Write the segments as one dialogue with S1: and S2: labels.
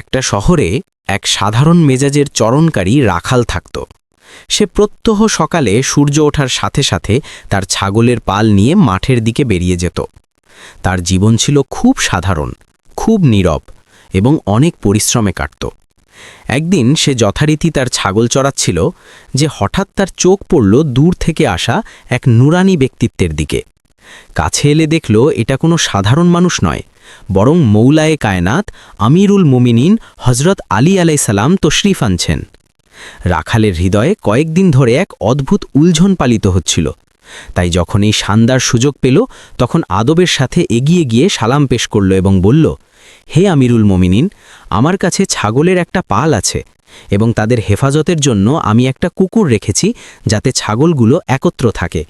S1: একটা শহরে এক সাধারণ মেজাজের চরণকারী রাখাল থাকত। সে প্রত্যহ সকালে সূর্য ওঠার সাথে সাথে তার ছাগলের পাল নিয়ে মাঠের দিকে বেরিয়ে যেত। তার জীবন ছিল খুব সাধারণ, খুব নীরব এবং অনেক পরিশ্রমে কাটত। একদিন সে যথারীতি তার ছাগল চড়াচ্ছিল যে হঠাৎ তার চোখ পড়ল দূর থেকে আসা এক নুরানি ব্যক্তিত্বের দিকে। কাছে এলে দেখল এটা কোনো সাধারণ মানুষ নয় বরং মৌলায়ে কায়নাত আমিরুল মুমিনিন হজরত আলী আলাইসাল্লাম তশরিফ আনছেন। রাখালের হৃদয়ে কয়েকদিন ধরে এক অদ্ভুত উলঝন পালিত হচ্ছিল। তাই যখন এই শানদার সুযোগ পেল, তখন আদবের সাথে এগিয়ে গিয়ে সালাম পেশ করল এবং বলল, হে আমিরুল মমিনিন, আমার কাছে ছাগলের একটা পাল আছে এবং তাদের হেফাজতের জন্য আমি একটা কুকুর রেখেছি যাতে ছাগলগুলো একত্র থাকে।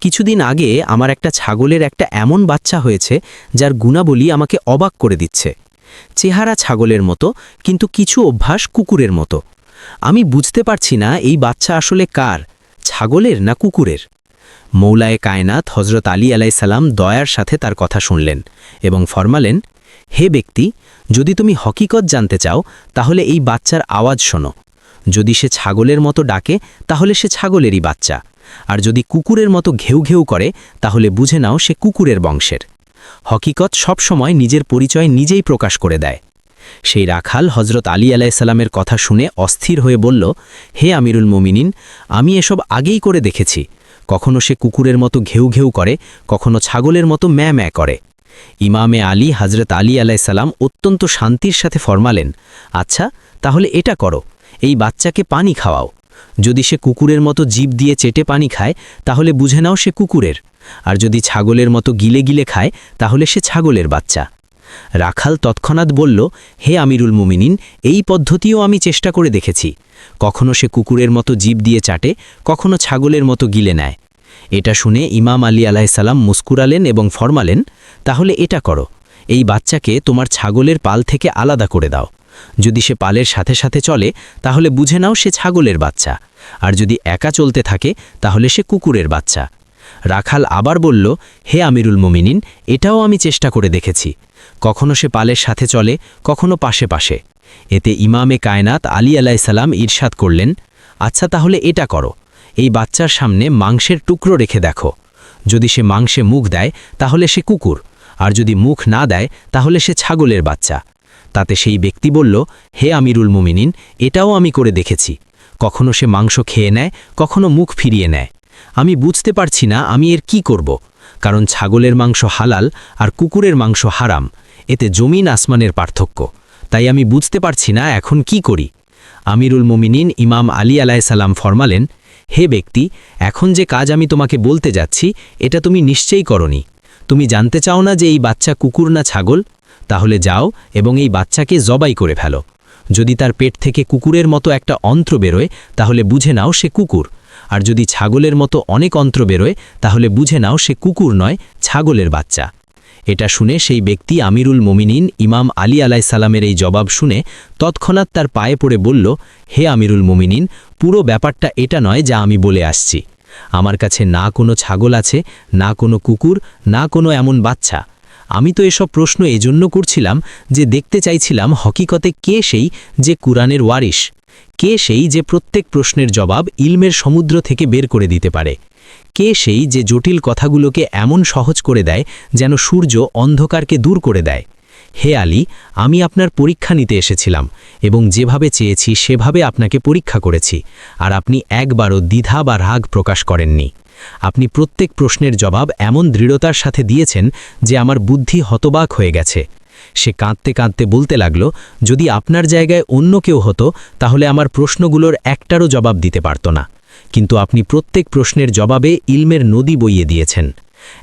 S1: কিছুদিন আগে আমার একটা ছাগলের একটা এমন বাচ্চা হয়েছে, যার গুণাবলী আমাকে অবাক করে দিচ্ছে। চেহারা ছাগলের মতো, কিন্তু কিছু অভ্যাস কুকুরের মতো। আমি বুঝতে পারছি না এই বাচ্চা আসলে কার, ছাগলের না কুকুরের? মৌলায়ে কায়নাত হজরত আলী আলাইসাল্লাম দয়ার সাথে তার কথা শুনলেন এবং ফরমালেন, হে ব্যক্তি, যদি তুমি হকিকত জানতে চাও, তাহলে এই বাচ্চার আওয়াজ শোনো। যদি সে ছাগলের মতো ডাকে, তাহলে সে ছাগলেরই বাচ্চা। আর যদি কুকুরের মতো ঘেউ ঘেউ করে, তাহলে বুঝে নাও সে কুকুরের বংশের। হকিকত সবসময় নিজের পরিচয় নিজেই প্রকাশ করে দেয়। সেই রাখাল হজরত আলী আলাইসাল্লামের কথা শুনে অস্থির হয়ে বলল, হে আমিরুল মোমিনিন, আমি এসব আগেই করে দেখেছি। কখনো সে কুকুরের মতো ঘেউ ঘেউ করে, কখনো ছাগলের মতো ম্যা ম্যা করে। ইমামে আলী হজরত আলী আলাইসাল্লাম অত্যন্ত শান্তির সাথে ফরমালেন আচ্ছা তাহলে এটা করো। এই বাচ্চাকে পানি খাওয়াও। যদি সে কুকুরের মতো জীব দিয়ে চেটে পানি খায়, তাহলে বুঝে নাও সে কুকুরের। আর যদি ছাগলের মতো গিলে গিলে খায়, তাহলে সে ছাগলের বাচ্চা। রাখাল তৎক্ষণাৎ বলল, হে আমিরুল মুমিনিন, এই পদ্ধতিও আমি চেষ্টা করে দেখেছি। কখনো সে কুকুরের মতো জীব দিয়ে চাটে, কখনো ছাগলের মতো গিলে নেয়। এটা শুনে ইমাম আলী আলাহিসাল্লাম মুস্কুরালেন এবং ফরমালেন, তাহলে এটা করো। এই বাচ্চাকে তোমার ছাগলের পাল থেকে আলাদা করে দাও। যদি সে পালের সাথে সাথে চলে, তাহলে বুঝে নাও সে ছাগলের বাচ্চা। আর যদি একা চলতে থাকে, তাহলে সে কুকুরের বাচ্চা। রাখাল আবার বলল, হে আমিরুল মুমিনিন, এটাও আমি চেষ্টা করে দেখেছি। কখনো সে পালের সাথে চলে, কখনো পাশে পাশে। এতে ইমামে কায়নাত আলী আলাইসাল্লাম ঈর্ষাদ করলেন আচ্ছা তাহলে এটা করো। এই বাচ্চার সামনে মাংসের টুকরো রেখে দেখো। যদি সে মাংসে মুখ দেয়, তাহলে সে কুকুর। আর যদি মুখ না দেয়, তাহলে সে ছাগলের বাচ্চা। তাতে সেই ব্যক্তি বলল, হে আমিরুল মুমিনিন, এটাও আমি করে দেখেছি। কখনো সে মাংস খেয়ে নেয়, কখনো মুখ ফিরিয়ে নেয়। আমি বুঝতে পারছি না আমি এর কি করব। কারণ ছাগলের মাংস হালাল আর কুকুরের মাংস হারাম। এতে জমিন আসমানের পার্থক্য। তাই আমি বুঝতে পারছি না এখন কি করি। আমিরুল মুমিনিন ইমাম আলী আলাইসাল্লাম ফরমালেন, হে ব্যক্তি, এখন যে কাজ আমি তোমাকে বলতে যাচ্ছি, এটা তুমি নিশ্চয়ই করনি। তুমি জানতে চাও না যে এই বাচ্চা কুকুর না ছাগল? তাহলে যাও এবং এই বাচ্চাকে জবাই করে ফেলো। যদি তার পেট থেকে কুকুরের মতো একটা অন্ত্র বেরোয়, তাহলে বুঝে নাও সে কুকুর। আর যদি ছাগলের মতো অনেক অন্ত্র বেরোয়, তাহলে বুঝে নাও সে কুকুর নয়, ছাগলের বাচ্চা। এটা শুনে সেই ব্যক্তি আমিরুল মোমিনিন ইমাম আলী আলাইসাল্লামের এই জবাব শুনে তৎক্ষণাৎ তার পায়ে পড়ে বলল, হে আমিরুল মোমিনিন, পুরো ব্যাপারটা এটা নয় যা আমি বলে আসছি। আমার কাছে না কোনো ছাগল আছে, না কোনো কুকুর, না কোনো এমন বাচ্চা। আমি তো এসব প্রশ্ন এজন্য করছিলাম যে দেখতে চাইছিলাম হকিকতে কে সেই যে কুরআনের ওয়ারিশ, কে সেই যে প্রত্যেক প্রশ্নের জবাব ইলমের সমুদ্র থেকে বের করে দিতে পারে, কে সেই যে জটিল কথাগুলোকে এমন সহজ করে দেয় যেন সূর্য অন্ধকারকে দূর করে দেয়। হে আলী, আমি আপনার পরীক্ষা নিতে এসেছিলাম এবং যেভাবে চেয়েছি সেভাবে আপনাকে পরীক্ষা করেছি, আর আপনি একবারও দ্বিধা বা রাগ প্রকাশ করেননি। আপনি প্রত্যেক প্রশ্নের জবাব এমন দৃঢ়তার সাথে দিয়েছেন যে আমার বুদ্ধি হতবাক হয়ে গেছে। সে কাঁদতে কাঁদতে বলতে লাগল, যদি আপনার জায়গায় অন্য কেউ হতো, তাহলে আমার প্রশ্নগুলোর একটারও জবাব দিতে পারত না। কিন্তু আপনি প্রত্যেক প্রশ্নের জবাবে ইলমের নদী বইয়ে দিয়েছেন।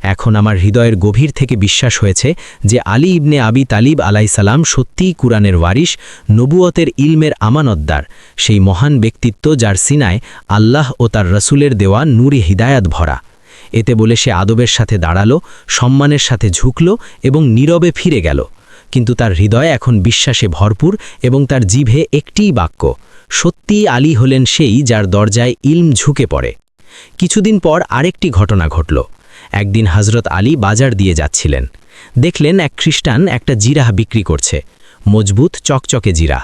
S1: এখন আমার হৃদয়ের গভীর থেকে বিশ্বাস হয়েছে যে আলী ইবনে আবি তালিব আলাইসালাম সত্যিই কুরআনের ওয়ারিশ, নবুয়তের ইলমের আমানতদার, সেই মহান ব্যক্তিত্ব যার সিনায় আল্লাহ ও তার রসুলের দেওয়া নুরি হিদায়াত ভরা। এতে বলে সে আদবের সাথে দাঁড়াল, সম্মানের সাথে ঝুঁকল এবং নীরবে ফিরে গেল। কিন্তু তার হৃদয় এখন বিশ্বাসে ভরপুর এবং তার জিভে একটিই বাক্য, সত্যিই আলী হলেন সেই যার দরজায় ইলম ঝুঁকে পড়ে। কিছুদিন পর আরেকটি ঘটনা ঘটল। একদিন হজরত আলী বাজার দিয়ে যাচ্ছিলেন। দেখলেন এক খ্রিস্টান একটা জিরাহ বিক্রি করছে,
S2: মজবুত চকচকে জিরাহ।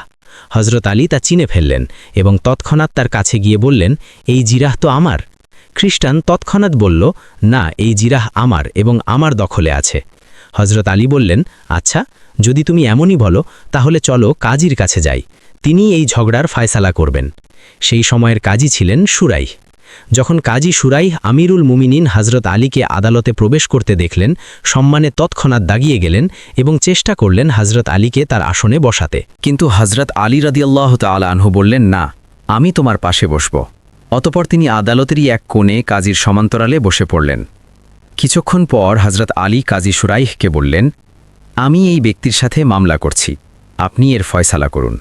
S2: হজরত আলী তা চিনে ফেললেন এবং তৎক্ষণাৎ তার কাছে গিয়ে বললেন, এই জিরাহ তো আমার। খ্রিস্টান তৎক্ষণাৎ বলল, না, এই জিরাহ আমার এবং আমার দখলে আছে। হজরত আলী বললেন আচ্ছা যদি তুমি এমনই বলো, তাহলে চলো কাজীর কাছে যাই। তিনি এই ঝগড়ার ফায়সালা করবেন। সেই সময়ের কাজী ছিলেন সুরাই যখন কাজী সুরাই আমিরুল মুমিনিন হজরত আলীকে আদালতে প্রবেশ করতে দেখলেন, সম্মানে তৎক্ষণাৎ দাগিয়ে গেলেন এবং চেষ্টা করলেন হজরত আলীকে তার আসনে বসাতে।
S1: কিন্তু হজরত আলী রাদিয়াল্লাহ তালা আনহু বললেন, না, আমি তোমার পাশে বসব। অতপর তিনি আদালতেরই এক কোণে কাজীর সমান্তরালে বসে পড়লেন। কিছুক্ষণ পর হজরত আলী কাজী সুরাইহকে বললেন, আমি এই ব্যক্তির সাথে মামলা করছি। আপনি এর ফয়সালা করুন।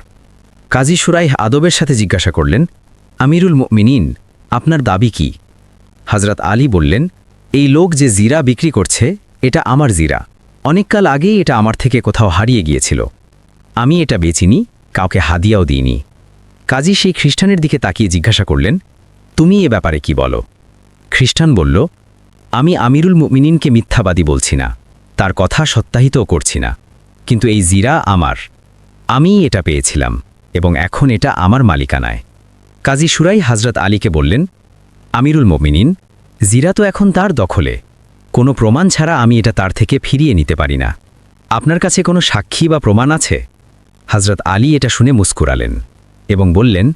S1: কাজী সুরাইহ আদবের সাথে জিজ্ঞাসা করলেন, আমিরুল মিনিন আপনার দাবি কি? হজরত আলী বললেন, এই লোক যে জিরা বিক্রি করছে, এটা আমার জিরা। অনেককাল আগেই এটা আমার থেকে কোথাও হারিয়ে গিয়েছিল। আমি এটা বেচিনি, কাউকে হাদিয়াও দিইনি। কাজী সেই খ্রিস্টানের দিকে তাকিয়ে জিজ্ঞাসা করলেন, তুমি এ ব্যাপারে কি বলো? খ্রিস্টান বলল, আমি আমিরুল মুমিনিনকে মিথ্যাবাদী বলছি না, তার কথা সত্যাহিতও করছি না, কিন্তু এই জিরা আমার। আমি এটা পেয়েছিলাম, এবং এখন এটা আমার মালিকানায়। কাজী সুরাই হাজরত আলীকে বললেন, আমিরুল মমিনিন, জিরা তো এখন তার দখলে। কোনো প্রমাণ ছাড়া আমি এটা তার থেকে ফিরিয়ে নিতে পারি না। আপনার কাছে কোনো সাক্ষী বা প্রমাণ আছে? হজরত আলী এটা শুনে মুস্কুরালেন এবং বললেন,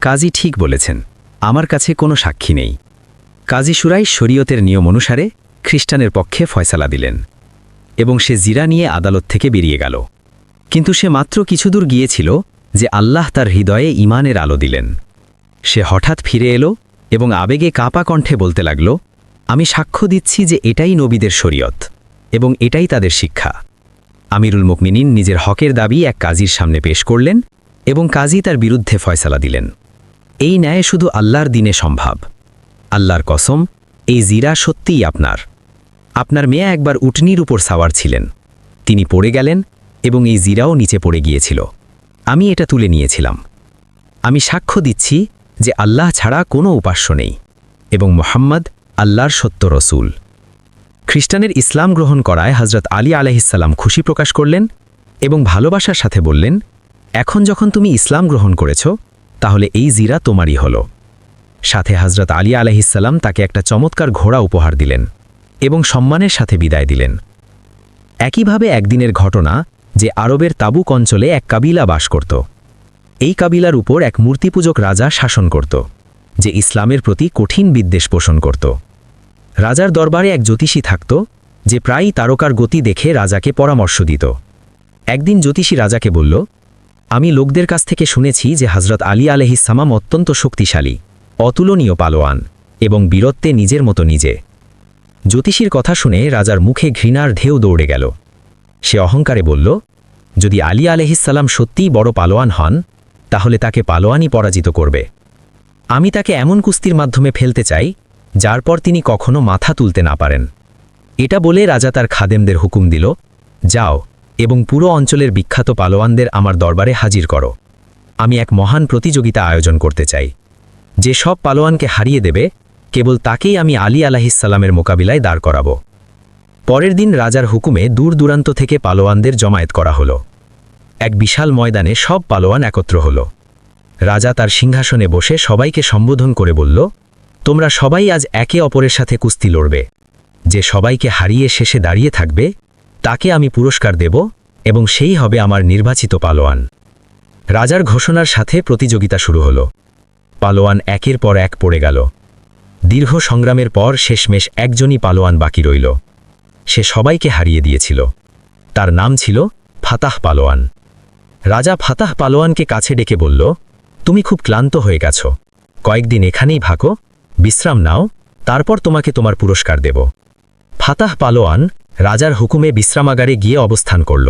S1: কাজী ঠিক বলেছেন, আমার কাছে কোনো সাক্ষী নেই। কাজী সুরাই শরীয়তের নিয়ম অনুসারে খ্রিস্টানের পক্ষে ফয়সালা দিলেন এবং সে জিরা নিয়ে আদালত থেকে বেরিয়ে গেল। কিন্তু সে মাত্র কিছু দূর গিয়েছিল যে আল্লাহ তার হৃদয়ে ইমানের আলো দিলেন। সে হঠাৎ ফিরে এলো এবং আবেগে কাঁপা কণ্ঠে বলতে লাগল, আমি সাক্ষ্য দিচ্ছি যে এটাই নবীদের শরীয়ত এবং এটাই তাদের শিক্ষা। আমিরুল মুকমিনিন নিজের হকের দাবি এক কাজীর সামনে পেশ করলেন এবং কাজী তার বিরুদ্ধে ফয়সালা দিলেন। এই ন্যায় শুধু আল্লাহর দিনে সম্ভব। আল্লাহর কসম, এই জিরা সত্যিই আপনার। আপনার মেয়ে একবার উটনির উপর সাওয়ার ছিলেন। তিনি পড়ে গেলেন এবং এই জিরাও নিচে পড়ে গিয়েছিল। আমি এটা তুলে নিয়েছিলাম। আমি সাক্ষ্য দিচ্ছি যে আল্লাহ ছাড়া কোনো উপাস্য নেই এবং মোহাম্মদ আল্লাহর সত্য রসুল। খ্রিস্টানের ইসলাম গ্রহণ করায় হজরত আলী আলহিসাল্লাম খুশি প্রকাশ করলেন এবং ভালোবাসার সাথে বললেন, এখন যখন তুমি ইসলাম গ্রহণ করেছ, তাহলে এই জিরা তোমারই হল। সাথে হজরত আলী আলহিসাল্লাম তাকে একটা চমৎকার ঘোড়া উপহার দিলেন এবং সম্মানের সাথে বিদায় দিলেন। একইভাবে একদিনের ঘটনা যে আরবের তাবুক অঞ্চলে এক কাবিলা বাস করত। এই কাবিলার উপর এক মূর্তিপূজক রাজা শাসন করত, যে ইসলামের প্রতি কঠিন বিদ্বেষ পোষণ করত। রাজার দরবারে এক জ্যোতিষী থাকত, যে প্রায়ই তারকার গতি দেখে রাজাকে পরামর্শ দিত। একদিন জ্যোতিষী রাজাকে বলল, আমি লোকদের কাছ থেকে শুনেছি যে হজরত আলী আলহিসামাম অত্যন্ত শক্তিশালী, অতুলনীয় পালোয়ান এবং বীরত্বে নিজের মতো নিজে। জ্যোতিষীর কথা শুনে রাজার মুখে ঘৃণার ঢেউ দৌড়ে গেল। সে অহংকারে বলল, যদি আলী আলহিসাল্লাম সত্যিই বড় পালোয়ান হন তাহলে তাকে পালোয়ানই পরাজিত করবে। আমি তাকে এমন কুস্তির মাধ্যমে ফেলতে চাই, যার পর তিনি কখনো মাথা তুলতে না পারেন। এটা বলে রাজা তার খাদেমদের হুকুম দিল, যাও এবং পুরো অঞ্চলের বিখ্যাত পালোয়ানদের আমার দরবারে হাজির করো। আমি এক মহান প্রতিযোগিতা আয়োজন করতে চাই। যে সব পালোয়ানকে হারিয়ে দেবে, কেবল তাকেই আমি আলী আলাহিসাল্লামের মোকাবিলায় দাঁড় করাব। পরের দিন রাজার হুকুমে দূর দূরান্ত থেকে পালোয়ানদের জমায়েত করা হলো। এক বিশাল ময়দানে সব পালোয়ান একত্র হল। রাজা তার সিংহাসনে বসে সবাইকে সম্বোধন করে বলল, তোমরা সবাই আজ একে অপরের সাথে কুস্তি লড়বে। যে সবাইকে হারিয়ে শেষে দাঁড়িয়ে থাকবে, তাকে আমি পুরস্কার দেব এবং সেই হবে আমার নির্বাচিত পালোয়ান। রাজার ঘোষণার সাথে প্রতিযোগিতা শুরু হল। পালোয়ান একের পর এক পড়ে গেল। দীর্ঘ সংগ্রামের পর শেষমেশ একজনই পালোয়ান বাকি রইল। সে সবাইকে হারিয়ে দিয়েছিল। তার নাম ছিল ফাতাহ পালোয়ান। রাজা ফাতাহ পালোয়ানকে কাছে ডেকে বলল, তুমি খুব ক্লান্ত হয়ে গেছ। কয়েকদিন এখানেই ভাকো বিশ্রাম নাও, তারপর তোমাকে তোমার পুরস্কার দেব ফাতাহ পালোয়ান রাজার হুকুমে বিশ্রামাগারে গিয়ে অবস্থান করল।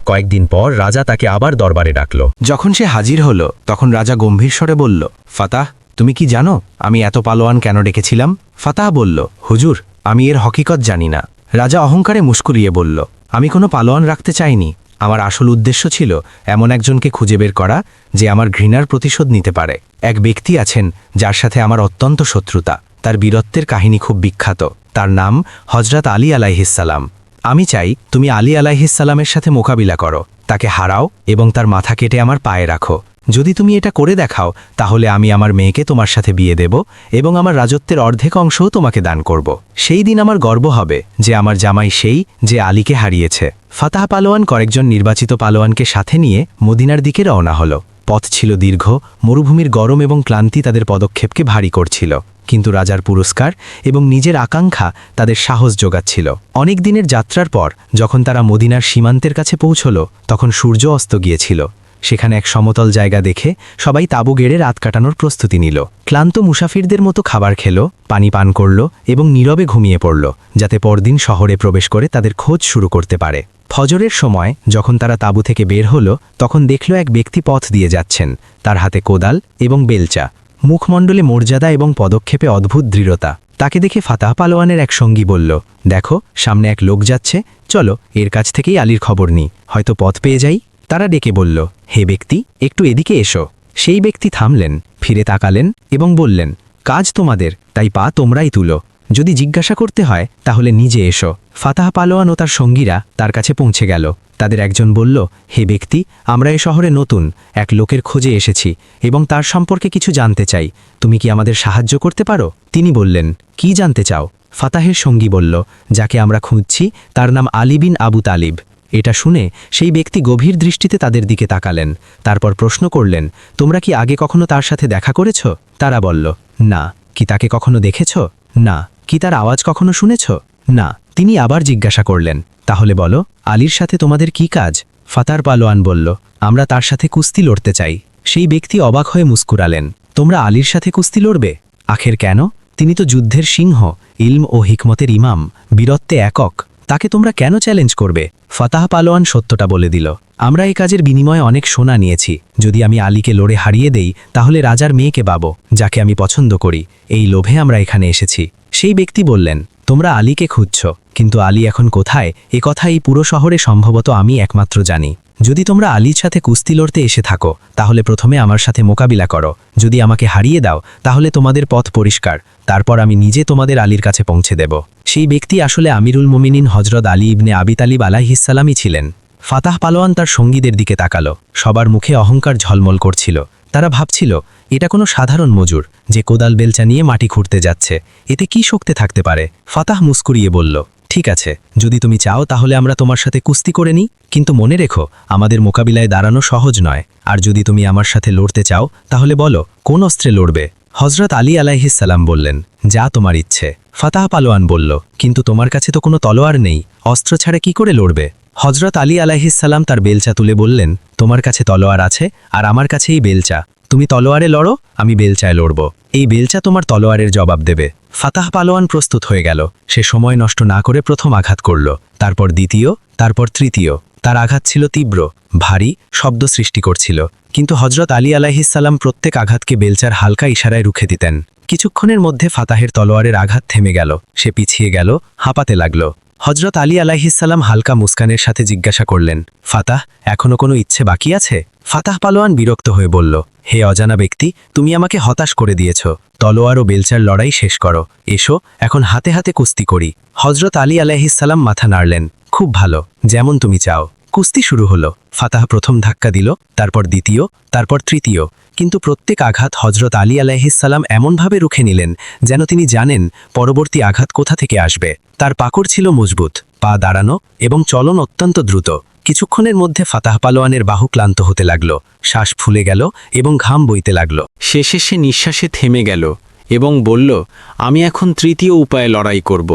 S1: কয়েকদিন পর রাজা তাকে আবার দরবারে ডাকল।
S3: যখন সে হাজির হল, তখন রাজা গম্ভীর স্বরে বলল, ফাতাহ, তুমি কি জানো আমি এত পালোয়ান কেন ডেকেছিলাম ফাতাহ বলল, হুজুর, আমি এর হকিকত জানি না রাজা অহংকারে মুস্কুরিয়ে বলল, আমি কোনো পালোয়ান রাখতে চাইনি। আমার আসল উদ্দেশ্য ছিল এমন একজনকে খুঁজে বের করা যে আমার ঘৃণার প্রতিশোধ নিতে পারে। এক ব্যক্তি আছেন যার সাথে আমার অত্যন্ত শত্রুতা। তার বীরত্বের কাহিনী খুব বিখ্যাত। তার নাম হজরত আলী আলাইহিসাল্লাম আমি চাই তুমি আলী আলাইহিসাল্লামের সাথে মোকাবিলা করো। তাকে হারাও এবং তার মাথা কেটে আমার পায়ে রাখো। যদি তুমি এটা করে দেখাও, তাহলে আমি আমার মেয়েকে তোমার সাথে বিয়ে দেব এবং আমার রাজত্বের অর্ধেক অংশও তোমাকে দান করব। সেই দিন আমার গর্ব হবে যে আমার জামাই সেই যে আলীকে হারিয়েছে। ফাতাহ পালোয়ান কয়েকজন নির্বাচিত পালোয়ানকে সাথে নিয়ে মদিনার দিকে রওনা হলো। পথ ছিল দীর্ঘ, মরুভূমির গরম এবং ক্লান্তি তাদের পদক্ষেপকে ভারী করছিল। কিন্তু রাজার পুরস্কার এবং নিজের আকাঙ্ক্ষা তাদের সাহস যোগাচ্ছিল। অনেক দিনের যাত্রার পর, যখন তারা মদিনার সীমান্তের কাছে পৌঁছল, তখন সূর্য অস্ত গিয়েছিল। সেখানে এক সমতল জায়গা দেখে সবাই তাঁবু গেড়ে রাত কাটানোর প্রস্তুতি নিল। ক্লান্ত মুসাফিরদের মতো খাবার খেল, পানি পান করল এবং নীরবে ঘুমিয়ে পড়ল, যাতে পরদিন শহরে প্রবেশ করে তাদের খোঁজ শুরু করতে পারে। ফজরের সময় যখন তারা তাঁবু থেকে বের হল, তখন দেখল এক ব্যক্তি পথ দিয়ে যাচ্ছেন, তার হাতে কোদাল এবং বেলচা। মুখমণ্ডলে মর্যাদা এবং পদক্ষেপে অদ্ভুত দৃঢ়তা। তাকে দেখে ফাতাহ পালোয়ানের এক সঙ্গী বলল, দেখো, সামনে এক লোক যাচ্ছে, চলো, এর কাছ থেকেই আলীর খবর নিই, হয়তো পথ পেয়ে যাই। তারা ডেকে বলল, হে ব্যক্তি, একটু এদিকে এসো। সেই ব্যক্তি থামলেন, ফিরে তাকালেন এবং বললেন, কাজ তোমাদের, তাই পা তোমরাই তুলো। যদি জিজ্ঞাসা করতে হয়, তাহলে নিজে এসো। ফাতাহ পালোয়ান ও তার সঙ্গীরা তার কাছে পৌঁছে গেল। তাদের একজন বলল, হে ব্যক্তি, আমরা এ শহরে নতুন, এক লোকের খোঁজে এসেছি এবং তার সম্পর্কে কিছু জানতে চাই। তুমি কি আমাদের সাহায্য করতে পারো? তিনি বললেন, কি জানতে চাও? ফাতাহের সঙ্গী বলল, যাকে আমরা খুঁজছি, তার নাম আলিবিন আবু তালিব। এটা শুনে সেই ব্যক্তি গভীর দৃষ্টিতে তাদের দিকে তাকালেন, তারপর প্রশ্ন করলেন, তোমরা কি আগে কখনো তার সাথে দেখা করেছ? তারা বলল, না। কি তাকে কখনো দেখেছ? না। কি তার আওয়াজ কখনো শুনেছ? না। তিনি আবার জিজ্ঞাসা করলেন, তাহলে বলো, আলীর সাথে তোমাদের কি কাজ? ফাতার পালোয়ান বলল, আমরা তার সাথে কুস্তি লড়তে চাই। সেই ব্যক্তি অবাক হয়ে মুস্কুরালেন, তোমরা আলীর সাথে কুস্তি লড়বে? আখের কেন? তিনি তো যুদ্ধের সিংহ, ইলম ও হিকমতের ইমাম, বীরত্বে একক। তাকে তোমরা কেন চ্যালেঞ্জ করবে? ফাতাহ পালোয়ান সত্যটা বলে দিল। আমরা এই কাজের বিনিময়ে অনেক সোনা নিয়েছি। যদি আমি আলীকে লড়ে হারিয়ে দেই, তাহলে রাজার মেয়েকে পাবো, যাকে আমি পছন্দ করি। এই লোভে আমরা এখানে এসেছি। সেই ব্যক্তি বললেন, তোমরা আলীকে খুঁজছ, কিন্তু আলী এখন কোথায়? এ কথা এই পুরো শহরে সম্ভবত আমি একমাত্র জানি। যদি তোমরা আলীর সাথে কুস্তি লড়তে এসে থাকো, তাহলে প্রথমে আমার সাথে মোকাবিলা করো। যদি আমাকে হারিয়ে দাও, তাহলে তোমাদের পথ পরিষ্কার। তারপর আমি নিজে তোমাদের আলীর কাছে পৌঁছে দেব। সেই ব্যক্তি আসলে আমিরুল মুমিনিন হজরত আলী ইবনে আবি তালিব আলাহিসাল্লামই ছিলেন। ফাতাহ পালোয়ান তার সঙ্গীদের দিকে তাকালো। সবার মুখে অহংকার ঝলমল করছিল। তারা ভাবছিল, এটা কোনো সাধারণ মজুর যে কোদাল বেলচা নিয়ে মাটি খুঁড়তে যাচ্ছে। এতে কি শক্তি থাকতে পারে? ফাতাহ মুস্কুরিয়ে বলল, ঠিক আছে, যদি তুমি চাও তাহলে আমরা তোমার সাথে কুস্তি করে নিই। কিন্তু মনে রেখো, আমাদের মোকাবিলায় দাঁড়ানো সহজ নয়। আর যদি তুমি আমার সাথে লড়তে চাও, তাহলে বলো, কোন অস্ত্রে লড়বে? হজরত আলী আলাইহিসাল্লাম বললেন, যা তোমার ইচ্ছে। ফাতাহ পালোয়ান বলল, কিন্তু তোমার কাছে তো কোনো তলোয়ার নেই, অস্ত্র ছাড়া কি করে লড়বে? হজরত আলী আলাইহিসাল্লাম তার বেলচা তুলে বললেন, তোমার কাছে তলোয়ার আছে, আর আমার কাছে এই বেলচা। তুমি তলোয়ারে লড়ো, আমি বেলচায় লড়ব। এই বেলচা তোমার তলোয়ারের জবাব দেবে। ফাতাহ পালোয়ান প্রস্তুত হয়ে গেল। সে সময় নষ্ট না করে প্রথম আঘাত করল, তারপর দ্বিতীয়, তারপর তৃতীয়। তার আঘাত ছিল তীব্র, ভারী শব্দ সৃষ্টি করছিল। কিন্তু হজরত আলী আলাহিসাল্লাম প্রত্যেক আঘাতকে বেলচার হালকা ইশারায় রুখে দিতেন। কিছুক্ষণের মধ্যে ফাতাহের তলোয়ারের আঘাত থেমে গেল। সে পিছিয়ে গেল, হাঁপাতে লাগল। হজরত আলী আলাহিসাল্লাম হালকা মুস্কানের সাথে জিজ্ঞাসা করলেন, ফাতাহ এখনও কোনো ইচ্ছে বাকি আছে? ফাতাহ পালোয়ান বিরক্ত হয়ে বলল, হে অজানা ব্যক্তি, তুমি আমাকে হতাশ করে দিয়েছ। তলোয়ার ও বেলচার লড়াই শেষ করো। এসো, এখন হাতে হাতে কুস্তি করি। হজরত আলী আলাহিসাল্লাম মাথা নাড়লেন, খুব ভালো, যেমন তুমি চাও। কুস্তি শুরু হলো। ফাতাহ প্রথম ধাক্কা দিল, তারপর দ্বিতীয়, তারপর তৃতীয়। কিন্তু প্রত্যেক আঘাত হজরত আলী আলাইহিসাল্লাম এমনভাবে রুখে নিলেন যেন তিনি জানেন পরবর্তী আঘাত কোথা থেকে আসবে। তার পাকড় ছিল মজবুত, পা দাঁড়ানো এবং চলন অত্যন্ত দ্রুত। কিছুক্ষণের মধ্যে ফাতাহ পালোয়ানের বাহু ক্লান্ত হতে লাগল, শ্বাস ফুলে গেল এবং ঘাম বইতে লাগল।
S1: শেষে সে নিঃশ্বাসে থেমে গেল এবং বলল, আমি এখন তৃতীয় উপায়ে লড়াই করব।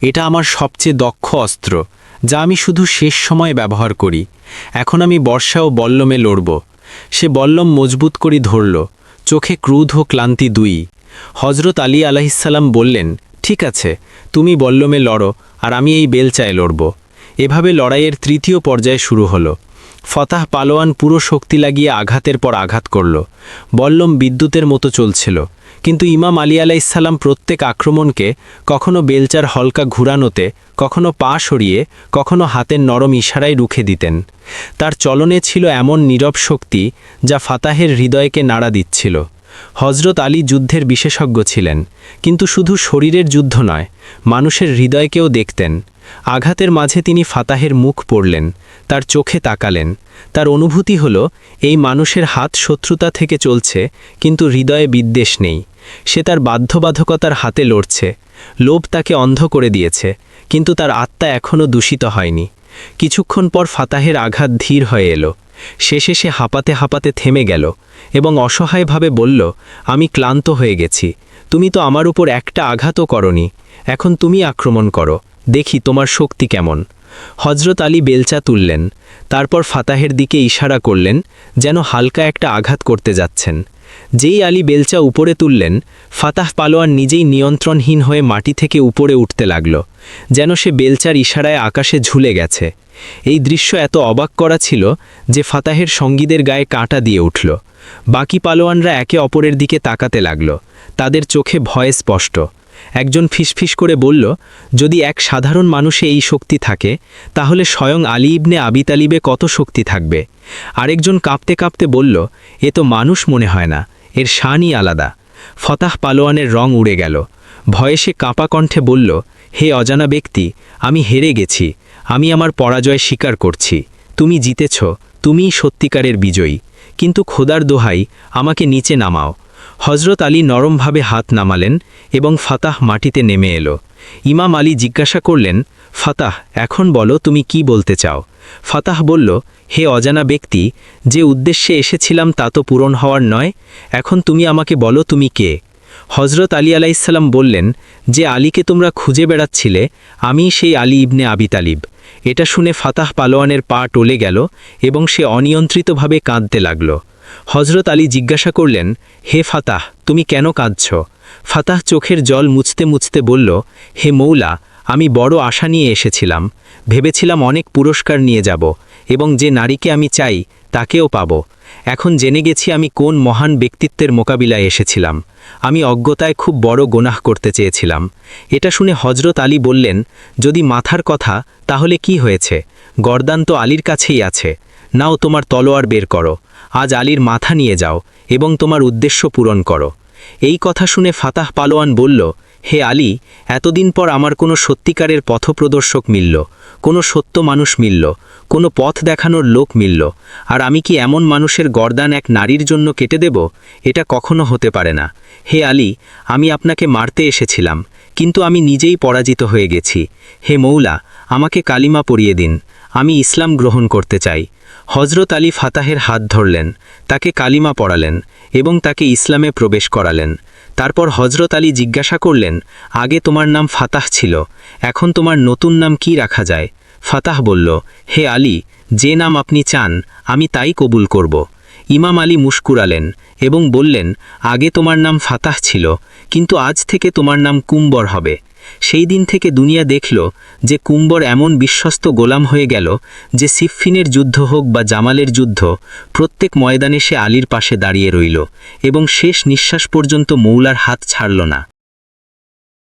S1: এটা আমার সবচেয়ে দক্ষ অস্ত্র। যা আমি শুধু শেষ সময়ে ব্যবহার করি। এখন আমি বর্ষা ও বল্লমে লড়ব। সে বল্লম মজবুত করি ধরল। চোখে ক্রুধ ও ক্লান্তি দুই। হজরত আলী আলাহিসাল্লাম বললেন, ঠিক আছে, তুমি বল্লমে লড়ো আর আমি এই বেলচায় লড়ব। এভাবে লড়াইয়ের তৃতীয় পর্যায়ে শুরু হলো। ফতাহ পালোয়ান পুরো শক্তি লাগিয়ে আঘাতের পর আঘাত করল। বল্লম বিদ্যুতের মতো চলছিল। কিন্তু ইমাম আলী আলাইসাল্লাম প্রত্যেক আক্রমণকে কখনো বেলচার হলকা ঘুরানোতে, কখনো পা সরিয়ে, কখনো হাতের নরম ইশারায় রুখে দিতেন। তার চলনে ছিল এমন নীরব শক্তি যা ফাতাহের হৃদয়কে নাড়া দিচ্ছিল। হজরত আলী যুদ্ধের বিশেষজ্ঞ ছিলেন, কিন্তু শুধু শরীরের যুদ্ধ নয়, মানুষের হৃদয়কেও দেখতেন। আঘাতের মাঝে তিনি ফাতাহের মুখ পড়লেন, তার চোখে তাকালেন। তার অনুভূতি হল, এই মানুষের হাত শত্রুতা থেকে চলছে, কিন্তু হৃদয়ে বিদ্বেষ নেই। সে তার বাধ্যবাধকতার হাতে লড়ছে। লোভ তাকে অন্ধ করে দিয়েছে, কিন্তু তার আত্মা এখনও দূষিত হয়নি। কিছুক্ষণ পর ফাতাহের আঘাত ধীর হয়ে এলো। শেষে সে হাঁপাতে হাঁপাতে থেমে গেল এবং অসহায়ভাবে বলল, আমি ক্লান্ত হয়ে গেছি। তুমি তো আমার উপর একটা আঘাতও করনি। এখন তুমি আক্রমণ করো। দেখি তোমার শক্তি কেমন। হজরত আলী বেলচা তুললেন, তারপর ফাতাহের দিকে ইশারা করলেন, যেন হালকা একটা আঘাত করতে যাচ্ছেন। যেই আলী বেলচা উপরে তুললেন, ফাতাহ পালোয়ান নিজেই নিয়ন্ত্রণহীন হয়ে মাটি থেকে উপরে উঠতে লাগল, যেন সে বেলচার ইশারায় আকাশে ঝুলে গেছে। এই দৃশ্য এত অবাক করা ছিল যে ফাতাহের সঙ্গীদের গায়ে কাঁটা দিয়ে উঠল। বাকি পালোয়ানরা একে অপরের দিকে তাকাতে লাগল, তাদের চোখে ভয় স্পষ্ট। একজন ফিসফিস করে বলল, যদি এক সাধারণ মানুষে এই শক্তি থাকে, তাহলে স্বয়ং আলী ইবনে আবি তালিবে কত শক্তি থাকবে? আরেকজন কাঁপতে কাঁপতে বলল, এ তো মানুষ মনে হয় না, এর শানই আলাদা। ফতাহ পালোয়ানের রং উড়ে গেল। ভয়ে সে কাঁপা কণ্ঠে বলল, হে অজানা ব্যক্তি, আমি হেরে গেছি, আমি আমার পরাজয় স্বীকার করছি, তুমি জিতেছ, তুমিই সত্যিকারের বিজয়ী, কিন্তু খোদার দোহাই আমাকে নিচে নামাও। হজরত আলী নরমভাবে হাত নামালেন এবং ফাতাহ মাটিতে নেমে এলো। ইমাম আলী জিজ্ঞাসা করলেন, ফাতাহ, এখন বলো তুমি কি বলতে চাও? ফাতাহ বলল, হে অজানা ব্যক্তি, যে উদ্দেশ্যে এসেছিলাম তা তো পূরণ হওয়ার নয়, এখন তুমি আমাকে বলো তুমি কে? হজরত আলী আলাইসাল্লাম বললেন, যে আলীকে তোমরা খুঁজে বেড়াচ্ছিলে আমি সেই আলী ইবনে আবি তালিব। এটা শুনে ফাতাহ পালোয়ানের পা টলে গেল এবং সে অনিয়ন্ত্রিতভাবে কাঁদতে লাগল। হজরত আলী জিজ্ঞাসা করলেন, হে ফাতাহ, তুমি কেন কাঁদছ? ফাতাহ চোখের জল মুছতে মুছতে বলল, হে মৌলা, আমি বড় আশা নিয়ে এসেছিলাম। ভেবেছিলাম অনেক পুরস্কার নিয়ে যাব এবং যে নারীকে আমি চাই, তাকেও পাব। এখন জেনে গেছি আমি কোন মহান ব্যক্তিত্বের মোকাবিলায় এসেছিলাম। আমি অজ্ঞতায় খুব বড় গোনাহ করতে চেয়েছিলাম। এটা শুনে হজরত আলী বললেন, যদি মাথার কথা, তাহলে কি হয়েছে? গর্দান তো আলীর কাছেই আছে। নাও তোমার তলোয়ার বের করো। আজ আলীর মাথা নিয়ে যাও এবং তোমার উদ্দেশ্য পূরণ করো। এই কথা শুনে ফাতাহ পালোয়ান বলল, হে আলী, এতদিন পর আমার কোনো সত্যিকারের পথপ্রদর্শক মিলল, কোনো সত্য মানুষ মিলল, কোনো পথ দেখানোর লোক মিলল, আর আমি কি এমন মানুষের গর্দান এক নারীর জন্য কেটে দেব? এটা কখনো হতে পারে না। হে আলী, আমি আপনাকে মারতে এসেছিলাম, কিন্তু আমি নিজেই পরাজিত হয়ে গেছি। হে মৌলা আমাকে কালিমা পরিয়ে দিন, আমি ইসলাম গ্রহণ করতে চাই। হজরত আলী ফাতাহের হাত ধরলেন, তাকে কালিমা পড়ালেন এবং তাকে ইসলামে প্রবেশ করালেন। তারপর হজরত আলী জিজ্ঞাসা করলেন, আগে তোমার নাম ফাতাহ ছিল, এখন তোমার নতুন নাম কি রাখা যায়? ফাতাহ বলল, হে আলী, যে নাম আপনি চান, আমি তাই কবুল করব। ইমাম আলী মুস্কুরালেন এবং বললেন, আগে তোমার নাম ফাতাহ ছিল, কিন্তু আজ থেকে তোমার নাম কুম্বর হবে। সেই দিন থেকে দুনিয়া দেখল যে কুম্বর এমন বিশ্বস্ত গোলাম হয়ে গেল যে সিফফিনের যুদ্ধ হোক বা জামালের যুদ্ধ, প্রত্যেক ময়দানে সে আলীর পাশে দাঁড়িয়ে রইল এবং শেষ নিঃশ্বাস পর্যন্ত মৌলার হাত ছাড়ল না।